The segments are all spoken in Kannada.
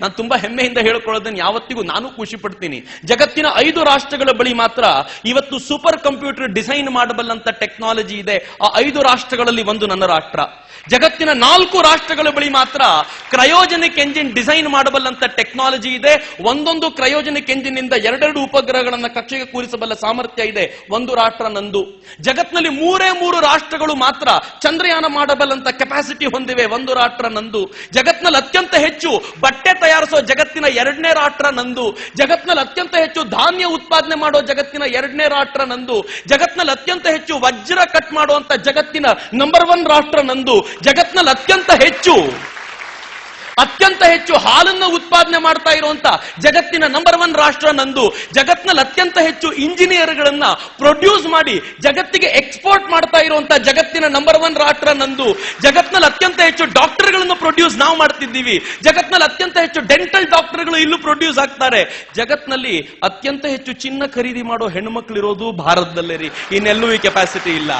ನಾನು ತುಂಬಾ ಹೆಮ್ಮೆಯಿಂದ ಹೇಳ್ಕೊಳ್ಳೋದನ್ನ ಯಾವತ್ತಿಗೂ ನಾನು ಖುಷಿ ಪಡ್ತೀನಿ. ಜಗತ್ತಿನ ಐದು ರಾಷ್ಟ್ರಗಳ ಬಳಿ ಮಾತ್ರ ಇವತ್ತು ಸೂಪರ್ ಕಂಪ್ಯೂಟರ್ ಡಿಸೈನ್ ಮಾಡಬಲ್ಲಂತ ಟೆಕ್ನಾಲಜಿ ಇದೆ. ಆ ಐದು ರಾಷ್ಟ್ರಗಳಲ್ಲಿ ಒಂದು ನನ್ನ ರಾಷ್ಟ್ರ. ಜಗತ್ತಿನ ನಾಲ್ಕು ರಾಷ್ಟ್ರಗಳ ಬಳಿ ಮಾತ್ರ ಕ್ರಯೋಜನಿಕ್ ಎಂಜಿನ್ ಡಿಸೈನ್ ಮಾಡಬಲ್ಲಂತ ಟೆಕ್ನಾಲಜಿ ಇದೆ. ಒಂದೊಂದು ಕ್ರಯೋಜನಿಕ್ ಎಂಜಿನ್ ಇಂದ ಎರಡೆರಡು ಉಪಗ್ರಹಗಳನ್ನ ಕಕ್ಷೆಗೆ ಕೂರಿಸಬಲ್ಲ ಸಾಮರ್ಥ್ಯ ಇದೆ. ಒಂದು ರಾಷ್ಟ್ರ ನಂದು. ಜಗತ್ನಲ್ಲಿ ಮೂರೇ ಮೂರು ರಾಷ್ಟ್ರಗಳು ಮಾತ್ರ ಚಂದ್ರಯಾನ ಮಾಡಬಲ್ಲಂತ ಕೆಪಾಸಿಟಿ ಹೊಂದಿವೆ. ಒಂದು ರಾಷ್ಟ್ರ ನಂದು. ಜಗತ್ನಲ್ಲಿ ಅತ್ಯಂತ ಹೆಚ್ಚು ಬಟ್ಟೆ ತಯಾರಿಸೋ ಜಗತ್ತಿನ ಎರಡನೇ ರಾಷ್ಟ್ರ ನಂದು. ಜಗತ್ನಲ್ಲಿ ಅತ್ಯಂತ ಹೆಚ್ಚು ಧಾನ್ಯ ಉತ್ಪಾದನೆ ಮಾಡೋ ಜಗತ್ತಿನ ಎರಡನೇ ರಾಷ್ಟ್ರ ನಂದು. ಜಗತ್ನಲ್ಲಿ ಅತ್ಯಂತ ಹೆಚ್ಚು ವಜ್ರ ಕಟ್ ಮಾಡುವಂತ ಜಗತ್ತಿನ ನಂಬರ್ ಒನ್ ರಾಷ್ಟ್ರ ನಂದು. ಜಗತ್ನಲ್ಲಿ ಅತ್ಯಂತ ಹೆಚ್ಚು ಅತ್ಯಂತ ಹೆಚ್ಚು ಹಾಲನ್ನು ಉತ್ಪಾದನೆ ಮಾಡ್ತಾ ಇರುವಂತ ಜಗತ್ತಿನ ನಂಬರ್ ಒನ್ ರಾಷ್ಟ್ರ ನಂದು. ಜಗತ್ನಲ್ಲಿ ಅತ್ಯಂತ ಹೆಚ್ಚು ಇಂಜಿನಿಯರ್ಗಳನ್ನ ಪ್ರೊಡ್ಯೂಸ್ ಮಾಡಿ, ಜಗತ್ತಿಗೆ ಎಕ್ಸ್ಪೋರ್ಟ್ ಮಾಡ್ತಾ ಇರುವಂತ ಜಗತ್ತಿನ ನಂಬರ್ ಒನ್ ರಾಷ್ಟ್ರ ನಂದು. ಜಗತ್ನಲ್ಲಿ ಅತ್ಯಂತ ಹೆಚ್ಚು ಡಾಕ್ಟರ್ಗಳನ್ನು ಪ್ರೊಡ್ಯೂಸ್ ನಾವು ಮಾಡ್ತಿದ್ದೀವಿ. ಜಗತ್ನಲ್ಲಿ ಅತ್ಯಂತ ಹೆಚ್ಚು ಡೆಂಟಲ್ ಡಾಕ್ಟರ್ಗಳು ಇಲ್ಲೂ ಪ್ರೊಡ್ಯೂಸ್ ಆಗ್ತಾರೆ. ಜಗತ್ತಿನಲ್ಲಿ ಅತ್ಯಂತ ಹೆಚ್ಚು ಚಿನ್ನ ಖರೀದಿ ಮಾಡೋ ಹೆಣ್ಮಕ್ಳು ಇರೋದು ಭಾರತದಲ್ಲೇ ರೀ ಇನ್ನೆಲ್ಲೂ ಈ ಕೆಪಾಸಿಟಿ ಇಲ್ಲ.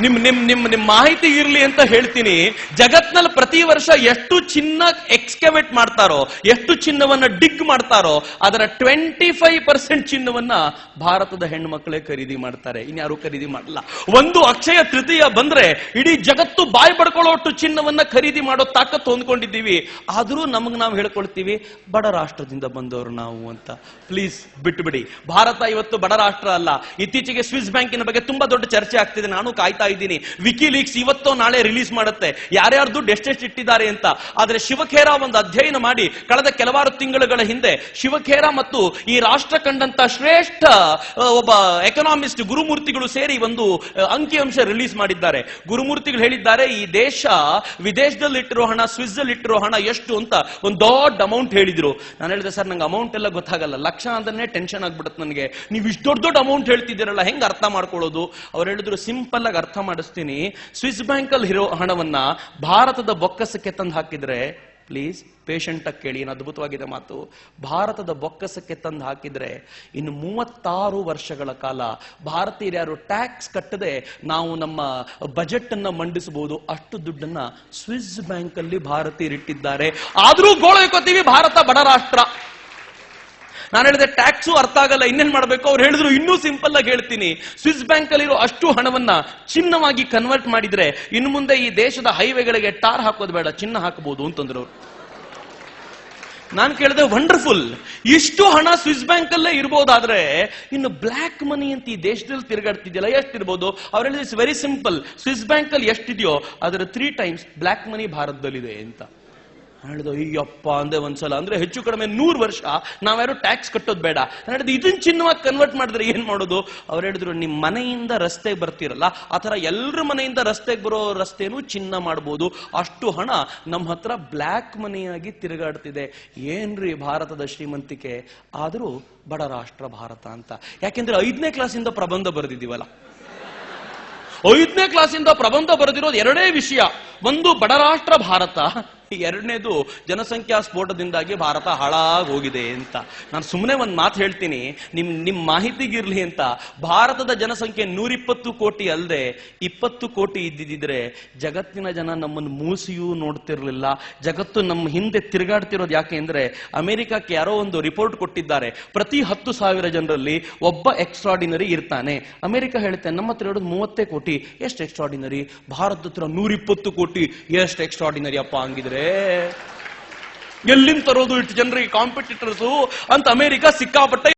ನಿಮ್ ನಿಮ್ ನಿಮ್ ನಿಮ್ ಮಾಹಿತಿ ಇರ್ಲಿ ಅಂತ ಹೇಳ್ತೀನಿ. ಜಗತ್ನಲ್ಲಿ ಪ್ರತಿ ವರ್ಷ ಎಷ್ಟು ಚಿನ್ನ ಎಕ್ಸ್ಕವೇಟ್ ಮಾಡ್ತಾರೋ, ಎಷ್ಟು ಚಿನ್ನವನ್ನ ಡಿಗ್ ಮಾಡ್ತಾರೋ, ಅದರ ಟ್ವೆಂಟಿ ಫೈವ್ ಪರ್ಸೆಂಟ್ ಚಿನ್ನವನ್ನ ಭಾರತದ ಹೆಣ್ಮಕ್ಳೇ ಖರೀದಿ ಮಾಡ್ತಾರೆ. ಇನ್ಯಾರು ಖರೀದಿ ಮಾಡಲ್ಲ ಒಂದು ಅಕ್ಷಯ ತೃತೀಯ ಬಂದ್ರೆ ಇಡೀ ಜಗತ್ತು ಬಾಯಿ ಪಡ್ಕೊಳ್ಳೋಟ್ಟು ಚಿನ್ನವನ್ನ ಖರೀದಿ ಮಾಡೋ ತಾಕತ್ತು ಹೊಂದ್ಕೊಂಡಿದ್ದೀವಿ. ಆದ್ರೂ ನಮ್ಗೆ ನಾವು ಹೇಳ್ಕೊಳ್ತೀವಿ, ಬಡ ರಾಷ್ಟ್ರದಿಂದ ಬಂದವರು ನಾವು ಅಂತ. ಪ್ಲೀಸ್ ಬಿಟ್ಬಿಡಿ. ಭಾರತ ಇವತ್ತು ಬಡ ರಾಷ್ಟ್ರ ಅಲ್ಲ. ಇತ್ತೀಚೆಗೆ ಸ್ವಿಸ್ ಬ್ಯಾಂಕಿನ ಬಗ್ಗೆ ತುಂಬಾ ದೊಡ್ಡ ಚರ್ಚೆ ಆಗ್ತಿದೆ. ನಾನು ಕಾಯ್ತಾ ಇದ್ದೀನಿ. ವಿಕಿ ಲೀಕ್ಸ್ ಇವತ್ತೋ ನಾಳೆ ರಿಲೀಸ್ ಮಾಡುತ್ತೆ. ಯಾರ್ಯಾರು ದುಡ್ಡು ಎಷ್ಟೆಷ್ಟು ಇಟ್ಟಿದ್ದಾರೆ ಅಂತ. ಆದ್ರೆ ಶಿವಖೇರ ಒಂದು ಅಧ್ಯಯನ ಮಾಡಿ ಕಳೆದ ಕೆಲವಾರು ತಿಂಗಳುಗಳ ಹಿಂದೆ ಶಿವಖೇರ ಮತ್ತು ಈ ರಾಷ್ಟ್ರ ಕಂಡಂತ ಶ್ರೇಷ್ಠ ಒಬ್ಬ ಎಕನಾಮಿಸ್ಟ್ ಗುರುಮೂರ್ತಿಗಳು ಸೇರಿ ಒಂದು ಅಂಕಿಅಂಶ ರಿಲೀಸ್ ಮಾಡಿದ್ದಾರೆ. ಗುರುಮೂರ್ತಿಗಳು ಹೇಳಿದ್ದಾರೆ, ಈ ದೇಶ ವಿದೇಶದಲ್ಲಿ ಇಟ್ಟಿರೋ ಹಣ ಸ್ವಿಸ್ ಇಟ್ಟಿರೋ ಹಣ ಎಷ್ಟು ಅಂತ ಒಂದು ದೊಡ್ಡ ಅಮೌಂಟ್ ಹೇಳಿದ್ರು. ನಾನು ಹೇಳಿದೆ, ಸರ್, ನಂಗೆ ಅಮೌಂಟ್ ಎಲ್ಲ ಗೊತ್ತಾಗಲ್ಲ. ಲಕ್ಷ ಅಂದ್ರೆ ಟೆನ್ಷನ್ ಆಗ್ಬಿಡುತ್ತೆ ನನಗೆ. ನೀವು ಇಷ್ಟು ದೊಡ್ಡ ದೊಡ್ಡ ಅಮೌಂಟ್ ಹೇಳ್ತಿದ್ದೀರಲ್ಲ, ಹೆಂಗ್ ಅರ್ಥ ಮಾಡ್ಕೊಳ್ಳೋದು? ಅವ್ರು ಹೇಳಿದ್ರು ಸಿಂಪಲ್ ಆಗಿ ಅರ್ಥ ಮಾಡಿಸ್ತೀನಿ. ಸ್ವಿಸ್ ಬ್ಯಾಂಕ್ ಅಲ್ಲಿ ಇರೋ ಹಣವನ್ನ ಭಾರತದ ಬೊಕ್ಕಸಕ್ಕೆ ತಂದು ಹಾಕಿದ್ರೆ ಪ್ಲೀಸ್ ಪೇಷಂಟ್ ಆಗಿ ಕೇಳಿ ಏನು ಅದ್ಭುತವಾಗಿದೆ ಮಾತು. ಭಾರತದ ಬೊಕ್ಕಸಕ್ಕೆ ತಂದು ಹಾಕಿದ್ರೆ, ಇನ್ನು ಮೂವತ್ತಾರು ವರ್ಷಗಳ ಕಾಲ ಭಾರತೀಯರು ಯಾರು ಟ್ಯಾಕ್ಸ್ ಕಟ್ಟದೆ ನಾವು ನಮ್ಮ ಬಜೆಟ್ ಅನ್ನ ಮಂಡಿಸಬಹುದು. ಅಷ್ಟು ದುಡ್ಡನ್ನ ಸ್ವಿಸ್ ಬ್ಯಾಂಕ್ ಅಲ್ಲಿ ಭಾರತೀಯರಿಟ್ಟಿದ್ದಾರೆ. ಇಟ್ಟಿದ್ದಾರೆ ಗೋಳ ಭಾರತ ಬಡ ರಾಷ್ಟ್ರ. ನಾನು ಹೇಳಿದೆ ಟ್ಯಾಕ್ಸು ಅರ್ಥ ಆಗಲ್ಲ, ಇನ್ನೇನ್ ಮಾಡಬೇಕು? ಅವ್ರು ಹೇಳಿದ್ರು ಇನ್ನೂ ಸಿಂಪಲ್ ಆಗಿ ಹೇಳ್ತೀನಿ. ಸ್ವಿಸ್ ಬ್ಯಾಂಕ್ ಅಲ್ಲಿರೋ ಅಷ್ಟು ಹಣವನ್ನ ಚಿನ್ನವಾಗಿ ಕನ್ವರ್ಟ್ ಮಾಡಿದ್ರೆ ಇನ್ನು ಮುಂದೆ ಈ ದೇಶದ ಹೈವೇಗಳಿಗೆ ಟಾರ್ ಹಾಕೋದು ಬೇಡ, ಚಿನ್ನ ಹಾಕಬಹುದು ಅಂತಂದ್ರು ನಾನು ಕೇಳಿದೆ ವಂಡರ್ಫುಲ್ ಇಷ್ಟು ಹಣ ಸ್ವಿಸ್ ಬ್ಯಾಂಕ್ ಅಲ್ಲೇ ಇರ್ಬೋದಾದ್ರೆ ಇನ್ನು ಬ್ಲಾಕ್ ಮನಿ ಅಂತ ಈ ದೇಶದಲ್ಲಿ ತಿರುಗಾಡ್ತಿದ್ಯಲ್ಲ, ಎಷ್ಟಿರ್ಬೋದು? ಅವ್ರು ಹೇಳಿದ್ರೆ it's very simple Swiss bank ಅಲ್ಲಿ ಎಷ್ಟಿದೆಯೋ, ಅದರ ತ್ರೀ ಟೈಮ್ಸ್ ಬ್ಲಾಕ್ ಮನಿ ಭಾರತದಲ್ಲಿದೆ, ಅಂತ. ಹೇಳಿದ, ಅಯ್ಯಪ್ಪ, ಅಂದೆ ಒಂದ್ಸಲ. ಅಂದ್ರೆ ಹೆಚ್ಚು ಕಡಿಮೆ ನೂರು ವರ್ಷ ನಾವ್ಯಾರು ಟ್ಯಾಕ್ಸ್ ಕಟ್ಟೋದು ಬೇಡ. ಹೇಳಿದ ಇದನ್ನ ಚಿನ್ನವಾಗಿ ಕನ್ವರ್ಟ್ ಮಾಡಿದ್ರೆ ಏನ್ ಮಾಡೋದು? ಅವ್ರು ಹೇಳಿದ್ರು ನಿಮ್ಮ ಮನೆಯಿಂದ ರಸ್ತೆಗೆ ಬರ್ತೀರಲ್ಲ, ಆ ತರ ಎಲ್ರ ಮನೆಯಿಂದ ರಸ್ತೆಗೆ ಬರೋ ರಸ್ತೆನೂ ಚಿನ್ನ ಮಾಡ್ಬೋದು. ಅಷ್ಟು ಹಣ ನಮ್ಮ ಹತ್ರ ಬ್ಲ್ಯಾಕ್ ಮನಿಯಾಗಿ ತಿರುಗಾಡ್ತಿದೆ. ಏನ್ರಿ ಭಾರತದ ಶ್ರೀಮಂತಿಕೆ? ಆದರೂ ಬಡ ರಾಷ್ಟ್ರ ಭಾರತ ಅಂತ. ಯಾಕೆಂದ್ರೆ ಐದನೇ ಕ್ಲಾಸಿಂದ ಪ್ರಬಂಧ ಬರೆದಿದ್ದೀವಲ್ಲ. ಐದನೇ ಕ್ಲಾಸಿಂದ ಪ್ರಬಂಧ ಬರೆದಿರೋದು ಎರಡೇ ವಿಷಯ. ಒಂದು ಬಡರಾಷ್ಟ್ರ ಭಾರತ ಎರಡನೇದು ಜನಸಂಖ್ಯಾ ಸ್ಫೋಟದಿಂದಾಗಿ ಭಾರತ ಹಾಳಾಗಿ ಹೋಗಿದೆ ಅಂತ. ನಾನು ಸುಮ್ಮನೆ ಒಂದು ಮಾತು ಹೇಳ್ತೀನಿ. ನಿಮ್ ನಿಮ್ ಮಾಹಿತಿಗಿರ್ಲಿ ಅಂತ. ಭಾರತದ ಜನಸಂಖ್ಯೆ ನೂರಿಪ್ಪತ್ತು ಕೋಟಿ ಅಲ್ಲದೆ ಇಪ್ಪತ್ತು ಕೋಟಿ ಇದ್ದಿದ್ರೆ ಜಗತ್ತಿನ ಜನ ನಮ್ಮನ್ನು ಮೂಸಿಯೂ ನೋಡ್ತಿರ್ಲಿಲ್ಲ. ಜಗತ್ತು ನಮ್ಮ ಹಿಂದೆ ತಿರುಗಾಡ್ತಿರೋದು ಯಾಕೆ ಅಂದ್ರೆ ಅಮೆರಿಕಕ್ಕೆ ಯಾರೋ ಒಂದು ರಿಪೋರ್ಟ್ ಕೊಟ್ಟಿದ್ದಾರೆ. ಪ್ರತಿ ಹತ್ತು ಸಾವಿರ ಜನರಲ್ಲಿ ಒಬ್ಬ ಎಕ್ಸ್ಟ್ರಾಡಿನರಿ ಇರ್ತಾನೆ. ಅಮೆರಿಕ ಹೇಳುತ್ತೆ ನಮ್ಮ ಹತ್ರ ಇರೋದು ಮೂವತ್ತೇ ಕೋಟಿ. ಎಷ್ಟು ಎಕ್ಸ್ಟ್ರಾಡಿನರಿ ಭಾರತದ ಹತ್ರ ನೂರಿಪ್ಪತ್ತು ಕೋಟಿ. ಎಷ್ಟು ಎಕ್ಸ್ಟ್ರಾಡಿನರಿ ಅಪ್ಪ ಹಂಗಿದ್ರೆ? ಎಲ್ಲಿಂದ ತರೋದು ಇಷ್ಟು ಜನರಿಗೆ ಕಾಂಪಿಟೇಟರ್ಸು ಅಂತ ಅಮೆರಿಕ ಸಿಕ್ಕಾಪಟ್ಟೆ